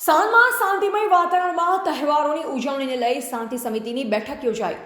સાંજમાં શાંતિમય વાતાવરણમાં તહેવારોની ઉજવણીને લઈ શાંતિ સમિતિની બેઠક યોજાઈ.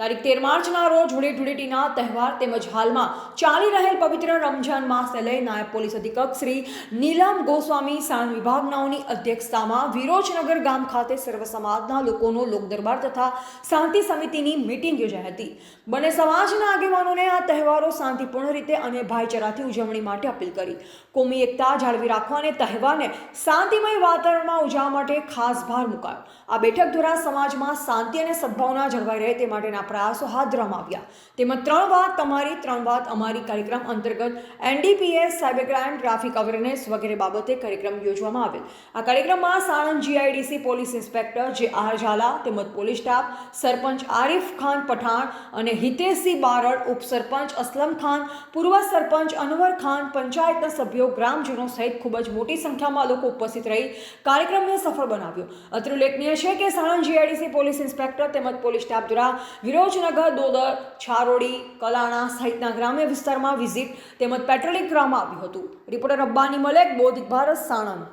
તારીખ તેર માર્ચના રોજ હોળી ધૂળેટીના તહેવાર તેમજ હાલમાં ચાલી રહેલ પવિત્ર રમઝાન માસને લઈ નાયબ પોલીસ અધિક્ષક શ્રી નીલમ ગોસ્વામી સાણ વિભાગનાઓની અધ્યક્ષતામાં વિરોચનગર ગામ ખાતે સર્વ સમાજના લોકોનો લોકદરબાર તથા શાંતિ સમિતિની મિટિંગ યોજાઈ હતી. બંને સમાજના આગેવાનોને આ તહેવારો શાંતિપૂર્ણ રીતે અને ભાઈચારાથી ઉજવણી માટે અપીલ કરી. કોમી એકતા જાળવી રાખવા અને તહેવારને શાંતિમય વાતાવરણમાં ઉજવવા માટે ખાસ ભાર મુકાયો. આ બેઠક દ્વારા સમાજમાં શાંતિ અને સદભાવના જળવાઈ રહે તે માટેના પ્રયાસો હાથ ધરવામાં આવ્યા. તેમાં ત્રણ વાત તમારી, ત્રણ વાત અમારી કાર્યક્રમ અંતર્ગત એનડીપીએસ સાયબર ટ્રાફિક અવેરનેસ વગેરે બાબતે કાર્યક્રમ યોજવામાં આવેલ. આ કાર્યક્રમમાં Sanand GIDC police inspector J R Zala તેમજ પોલીસ સ્ટાફ સરપંચ આરિફ ખાન પઠાણ અને હિતેશસિંહ બારડ, ઉપસરપંચ અસલમ ખાન, પૂર્વ સરપંચ અનવર ખાન પંચાયતના સભ્યો, ગ્રામજનો સહિત ખૂબ જ મોટી સંખ્યામાં લોકો ઉપસ્થિત રહી કાર્યક્રમને સફળ બનાવ્યો. અત્રે ઉલ્લેખનીય છે કે સાણંદ જીઆઈડીસી પોલીસ ઇન્સ્પેક્ટર તેમજ પોલીસ સ્ટાફ દ્વારા વિરોચનગર દોદર, છારોડી, કલાણા સહિતના ગ્રામ્ય વિસ્તારમાં વિઝિટ તેમજ પેટ્રોલિંગ કરવામાં આવ્યું હતું. રિપોર્ટર અબ્બાની મલેક બોધિક ભારત, સાણંદ.